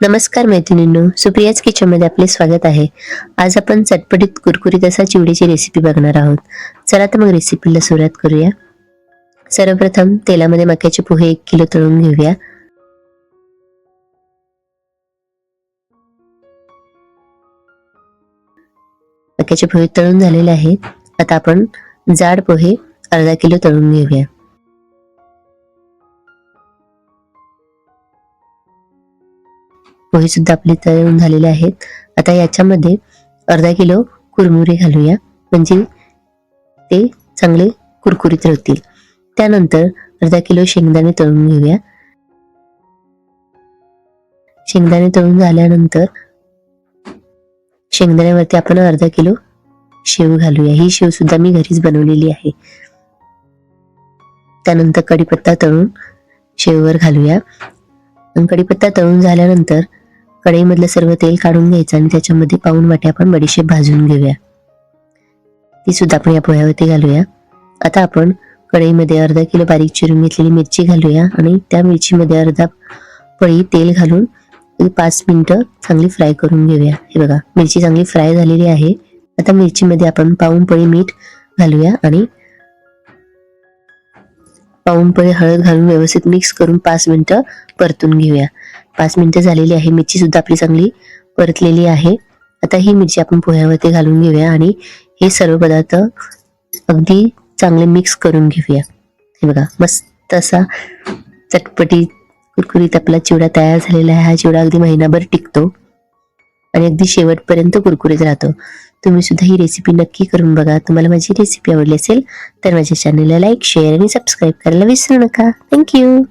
नमस्कार मैत्रिणींनो सुप्रियाज किचनमध्ये आपले स्वागत आहे. आज आपण चटपटीत कुरकुरीत असा चिवडीची रेसिपी बघणार आहोत. चला तर मग रेसिपीला सुरुवात करूया. सर्वप्रथम तेलामध्ये मक्याचे पोहे एक किलो तळून घेऊया. मक्याचे पोहे तळून झालेले आहेत. आता आपण जाड पोहे अर्धा किलो तळून घेऊया. पोहे सुद्धा आपले तळून झालेले आहेत. आता याच्यामध्ये अर्धा किलो कुरमुरे घालूया. म्हणजे ते चांगले कुरकुरीत राहतील. त्यानंतर अर्धा किलो शेंगदाणे तळून घेऊया. शेंगदाणे तळून झाल्यानंतर शेंगदाण्यावरती आपण अर्धा किलो शेव घालूया. ही शेव सुद्धा मी घरीच बनवलेली आहे. त्यानंतर कढीपत्ता तळून शेववर घालूया. कढीपत्ता तळून झाल्यानंतर कढईमधलं सर्व तेल काढून घ्यायचं आणि त्याच्यामध्ये पाऊन वाटे आपण बडीशेप भाजून घेऊया. ती सुद्धा आपण या पोह्यावरती घालूया. आता आपण कढईमध्ये अर्धा किलो बारीक चिरून घेतलेली मिरची घालूया आणि त्या मिरचीमध्ये अर्धा पळी तेल घालून पाच मिनिटं चांगली फ्राय करून घेऊया. हे बघा मिरची चांगली फ्राय झालेली आहे. आता मिरचीमध्ये आपण पाऊन पळी मीठ घालूया आणि पाऊन पळी हळद घालून व्यवस्थित मिक्स करून पाच मिनिटं परतून घेऊया. पाच मिनिटं झालेली आहे. मिरची सुद्धा आपली चांगली परतलेली आहे. आता ही मिरची आपण पोह्यावरती घालून घेऊया आणि हे सर्व पदार्थ अगदी चांगले मिक्स करून घेऊया. हे बघा मस्त असा चटपटी कुरकुरीत आपला चिवडा तयार झालेला आहे. हा चिवडा अगदी महिनाभर टिकतो आणि अगदी शेवटपर्यंत कुरकुरीत राहतो. तुम्ही सुद्धा ही रेसिपी नक्की करून बघा. तुम्हाला माझी रेसिपी आवडली असेल तर माझ्या चॅनलला लाईक शेअर आणि सबस्क्राईब करायला विसरू नका. थँक्यू